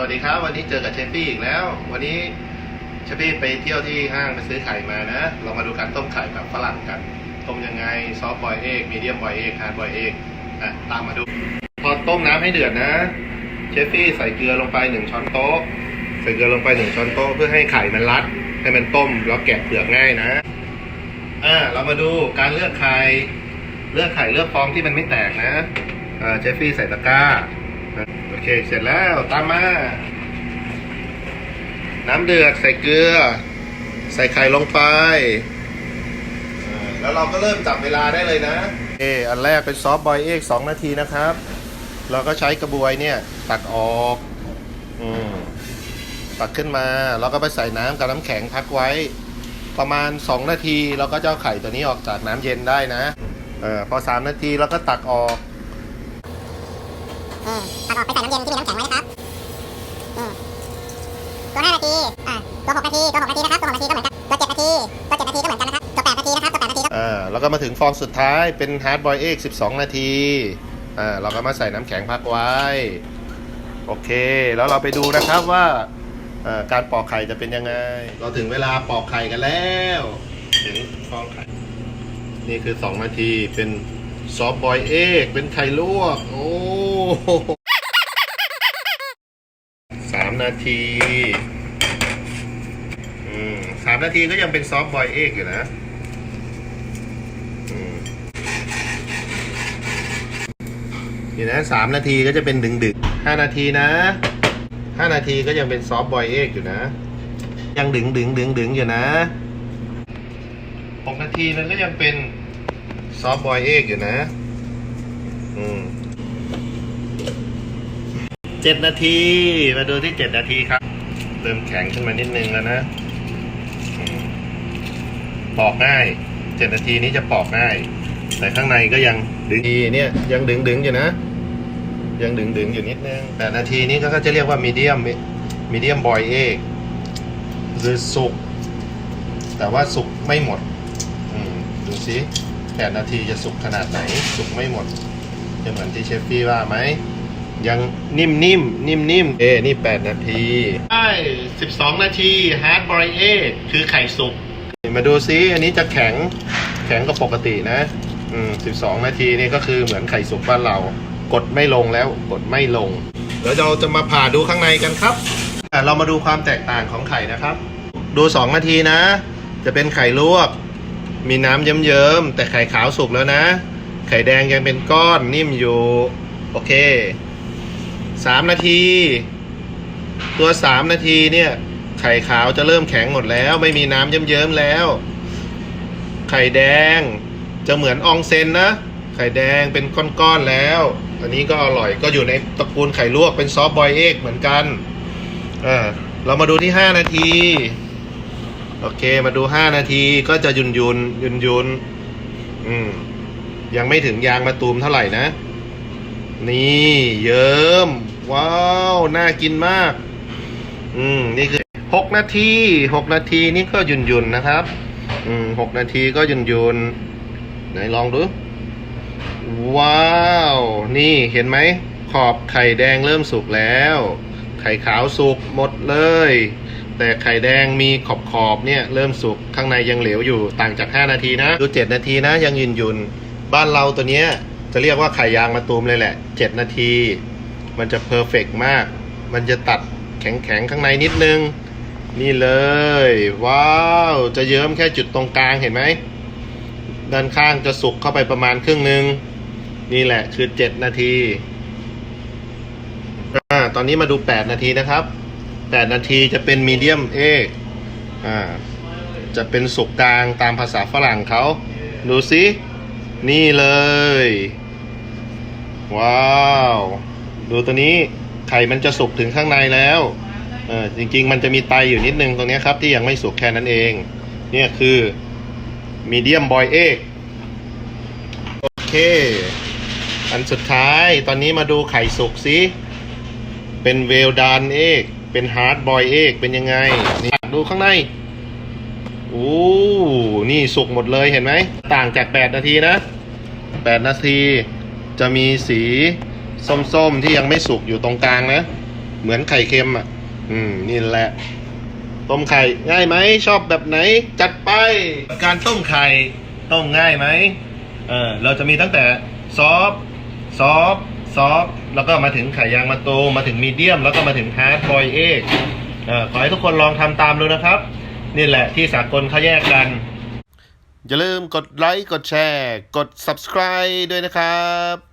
สวัสดีครับ วันนี้เจอกับเชฟปี้อีกแล้ว วันนี้เชฟปี้ไปเที่ยวที่ห้างไปซื้อไข่มานะ เรามาดูการต้มไข่แบบฝรั่งกัน ต้มยังไงซอฟต์บอยเอ็กมีเดียมบอยเอ็กฮาร์ดบอยเอ็กอะตามมาดู พอต้มน้ำให้เดือดนะเชฟฟี่ใส่เกลือลงไปหนึ่งช้อนโต๊ะ ใส่เกลือลงไปหนึ่งช้อนโต๊ะเพื่อให้ไข่มันรัด ให้มันต้มแล้วแกะเปลือกง่ายนะอ่าเรามาดูการเลือกไข่เลือกไข่เลือกฟองที่มันไม่แตกนะอ่าเจฟฟี่ใส่ตะกร้า โอเค เสร็จแล้ว ตามมา น้ำเดือดใส่เกลือ ใส่ไข่ลงไปอ่าแล้วเราก็เริ่มจับเวลาได้เลยนะ เอออันแรกเป็นซอฟต์บอยเอ็กสองนาทีนะครับ เราก็ใช้กระบวยเนี่ย ตักออกอืมตักขึ้นมา แล้วก็ไปใส่น้ำกับน้ำแข็งพักไว้ ประมาณ 2 นาทีเราก็จะเอาไข่ตัวนี้ออกจากน้ำเย็นได้นะ เออพอ 3 นาทีเราก็ตักออก อืมตักออกไปใส่น้ำเย็นที่มีน้ำแข็งไว้นะครับอืมตัวห้านาทีอ่าตัวหกนาทีตัวหกนาทีนะครับตัวหกนาทีก็เหมือนกันตัวเจ็ดนาทีตัวเจ็ดนาทีก็เหมือนกันนะครับตัวแปดนาทีนะครับตัวแปดนาทีก็อ่าแล้วก็มาถึงฟองสุดท้ายเป็นฮาร์ดบอยเอ็ก12นาทีอ่าเราก็มาใส่น้ำแข็งพักไว้ โอเค แล้วเราไปดูนะครับว่าเอ่อการปอกไข่จะเป็นยังไง เราถึงเวลาปอกไข่กันแล้ว ถึงฟองไข่ นี่คือ 2 นาทีเป็น ซอฟบอยเอ็กเป็นไข่ลวก โอ้สามนาทีอืมสามนาทีก็ยังเป็นซอฟบอยเอ็กอยู่นะนี่นะสามนาทีก็จะเป็นดึงดึกห้านาทีนะห้านาทีก็ยังเป็นซอฟบอยเอกอยู่นะ ยังดึงดึงดึงดึงอยู่นะหกนาทีมันก็ยังเป็น ซอฟบอยเอกอยู่นะ อืมเจ็ดนาที มาดูที่เจ็ดนาทีครับ เริ่มแข็งขึ้นมานิดนึงแล้วนะอปอกง่ายเจ็ดนาทีนี้จะปอกง่าย แต่ข้างในก็ยังดึงดีเนี่ยยังดึงดึงอยู่นะ ยังดึงดึงอยู่นิดนึงแต่นาทีนี้ก็จะเรียกว่ามีเดียมมีเดียมบอยเอกคือสุก แต่ว่าสุกไม่หมด ดูสิ แปดนาทีจะสุกขนาดไหน สุกไม่หมด จะเหมือนที่เชฟฟี่ว่าไหม ยังนิ่มนิ่มนิ่มนิ่มๆ เอ้นี่แปดนาทีใช่สิบสองนาทีฮาร์ดบอยเอกคือไข่สุก มาดูซิ อันนี้จะแข็ง แข็งก็ปกตินะ อืมสิบสองนาทีนี่ก็คือเหมือนไข่สุกบ้านเรา กดไม่ลงแล้ว กดไม่ลง เดี๋ยวเราจะมาผ่าดูข้างในกันครับอะเรามาดูความแตกต่างของไข่นะครับ ดูสองนาทีนะ จะเป็นไข่ลวก มีน้ำเยิ้มๆแต่ไข่ขาวสุกแล้วนะ ไข่แดงยังเป็นก้อนนิ่มอยู่ โอเคสามนาที ตัวสามนาทีเนี่ย ไข่ขาวจะเริ่มแข็งหมดแล้ว ไม่มีน้ำเยิ้มๆแล้ว ไข่แดงจะเหมือนอองเซนนะ ไข่แดงเป็นก้อนๆแล้ว อันนี้ก็อร่อยก็อยู่ในตระกูลไข่ลวกเป็นซอฟบอยเอ็กเหมือนกันอ่าเรามาดูที่5นาที โอเค มาดู5นาทีก็จะยุนยุนยุนยุนอืม ยังไม่ถึงยางมาตูมเท่าไหร่นะ นี่เยิ้ม ว้าว น่ากินมาก อืม นี่คือหกนาทีหกนาทีนี่ก็ยุนยุนนะครับ อืมหกนาทีก็ยุนยุนไหนลองดู ว้าว นี่เห็นไหม ขอบไข่แดงเริ่มสุกแล้ว ไข่ขาวสุกหมดเลย แต่ไข่แดงมีขอบขอบเนี่ยเริ่มสุกข้างในยังเหลวอยู่ต่างจาก 5 นาทีนะดู 7 นาทีนะยังยืนยุน บ้านเราตัวเนี้ยจะเรียกว่าไข่ยางมะตูมเลยแหละ 7 นาที มันจะเพอร์เฟกมาก มันจะตัดแข็งๆข้างในนิดนึง นี่เลย ว้าว จะเยิ้มแค่จุดตรงกลางเห็นไหม ด้านข้างจะสุกเข้าไปประมาณครึ่งนึง นี่แหละคือ 7 นาที อ่า ตอนนี้มาดู 8 นาทีนะครับ 8 นาทีจะเป็นมีเดียมเอกอ่าจะเป็นสุกกลางตามภาษาฝรั่งเขา ดูสินี่เลย ว้าว ดูตัวนี้ไข่มันจะสุกถึงข้างในแล้วเออจริง ๆ มันจะมีไตอยู่นิดนึงตรงนี้ครับ ที่ยังไม่สุกแค่นั้นเอง เนี่ยคือมีเดียมบอยเอกโอเค อันสุดท้ายตอนนี้มาดูไข่สุกสิเป็นเวลดานเอก เป็นฮาร์ดบอยเอกเป็นยังไง นี่ดูข้างในโอ้นี่สุกหมดเลยเห็นไหม ต่างจาก 8 นาทีนะ 8 นาทีจะมีสีส้มๆ ที่ยังไม่สุกอยู่ตรงกลางนะ เหมือนไข่เค็มอะ อืม นี่แหละ ต้มไข่ง่ายไหม ชอบแบบไหน จัดไป การต้มไข่ต้มง่ายไหม เออ เราจะมีตั้งแต่ซอฟซอฟ ซอฟแล้วก็มาถึงไข่ยางมะตูมมาถึงมีเดียม แล้วก็มาถึงฮาร์ดบอยเอกขอให้ทุกคนลองทำตามดูนะครับ นี่แหละที่สากลเขาแยกกัน อย่าลืมกดไลค์ กดแชร์ กด subscribe ด้วยนะครับ